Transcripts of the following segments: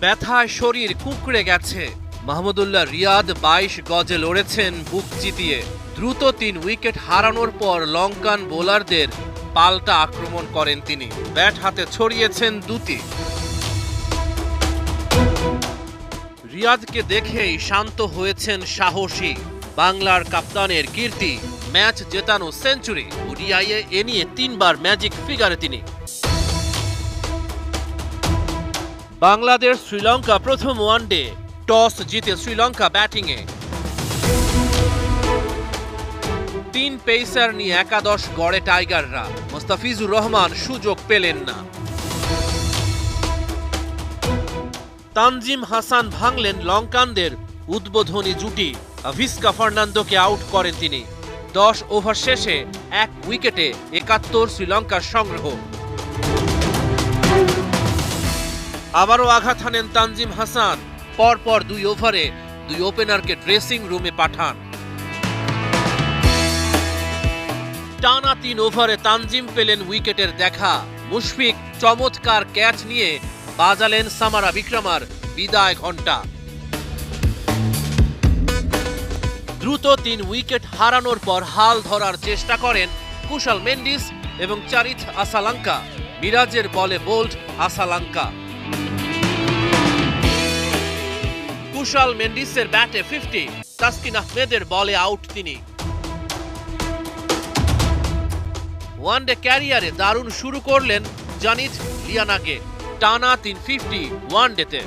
ব্যথায় শরীর কুঁকড়ে গেছে। মাহমুদুল্লাহ রিয়াদ বাইশ গজে লড়েছেন বুক জিতিয়ে। দ্রুত তিন উইকেট হারানোর পর লঙ্কান বোলারদের পাল্টা আক্রমণ করেন তিনি। ব্যাট হাতে ছড়িয়েছেন দুটি। রিয়াদকে দেখেই শান্ত হয়েছেন সাহসী। বাংলার কাপ্তানের কীর্তি, ম্যাচ জেতানো সেঞ্চুরি। ওডিআইয়ে এ নিয়ে তিনবার ম্যাজিক ফিগারে তিনি। বাংলাদেশ শ্রীলঙ্কা প্রথম ওয়ানডে টস জিতে শ্রীলঙ্কা ব্যাটিংয়ে তিন পেসার নিয়ে একাদশ গড়ে টাইগাররা। মোস্তাফিজুর রহমান সুযোগ পেলেন না। তানজিম হাসান ভাঙলেন লঙ্কানদের উদ্বোধনী জুটি। ভিস্কা ফার্নান্দোকে আউট করেন তিনি। দশ ওভার শেষে এক উইকেটে একাত্তর শ্রীলঙ্কার সংগ্রহ। আবারও আঘাত হানেন তানজিম হাসান। পরপর দুই ওভারে দুই ওপেনারকে ড্রেসিং রুমে পাঠান। টানা তিন ওভারে তানজিম পেলেন উইকেটের দেখা। মুশফিক চমৎকার ক্যাচ নিয়ে বাজালেন সামারা বিক্রমার বিদায় ঘণ্টা। দ্রুত তিন উইকেট হারানোর পর হাল ধরার চেষ্টা করেন কুশাল মেন্ডিস এবং চারিথ আসালাঙ্কা। মিরাজের বলে বোল্ড আসালাঙ্কা। কুশাল মেন্ডিসের ব্যাটে ফিফটি তাসকিন আহমেদের বলে আউট তিনি। ওয়ানডে ক্যারিয়ারে দারুণ শুরু করলেন জানিত লিয়ানাকে, টানা তিন ফিফটি ওয়ানডেতে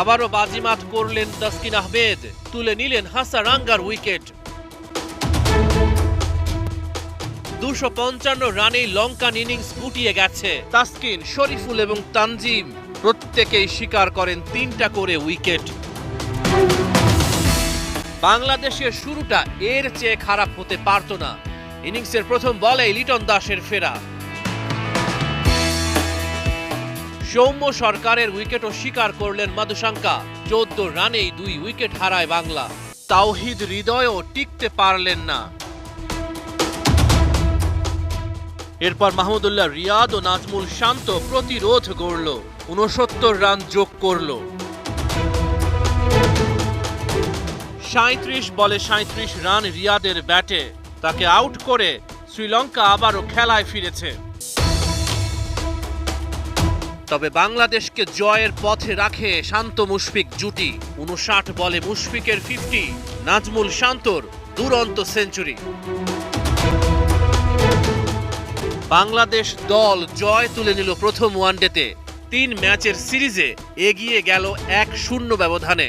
আবারও বাজিমাত করলেন তাসকিন আহমেদ, তুলে নিলেন হাসারাঙ্গার উইকেট দুশো পঞ্চান্ন রানেই লঙ্কান ইনিংস গুটিয়ে গেছে। তাসকিন, শরীফুল এবং তানজিম প্রত্যেকেই স্বীকার করেন তিনটা করে উইকেট। বাংলাদেশের শুরুটা এর চেয়ে খারাপ হতে পারত না। ইনিংসের প্রথম বলে লিটন দাসের ফেরা। সৌম্য সরকারের উইকেটও স্বীকার করলেন মাদুশাঙ্কা। চোদ্দ রানেই দুই উইকেট হারায় বাংলা। তাওহিদ হৃদয়ও টিকতে পারলেন না। এরপর মাহমুদুল্লাহ রিয়াদ ও নাজমুল শান্ত প্রতিরোধ গড়ল উনসত্তর রান যোগ করল। সাঁত্রিশ বলে সাঁত্রিশ রান রিয়াদের ব্যাটে, তাকে আউট করে শ্রীলঙ্কা আবারও খেলায় ফিরেছে। তবে বাংলাদেশকে জয়ের পথে রাখে শান্ত মুশফিক জুটি উনষাট বলে মুশফিকের ফিফটি নাজমুল শান্তর দুরন্ত সেঞ্চুরি বাংলাদেশ দল জয় তুলে নিল প্রথম ওয়ানডেতে। তিন ম্যাচের সিরিজে এগিয়ে গেল এক শূন্য ব্যবধানে।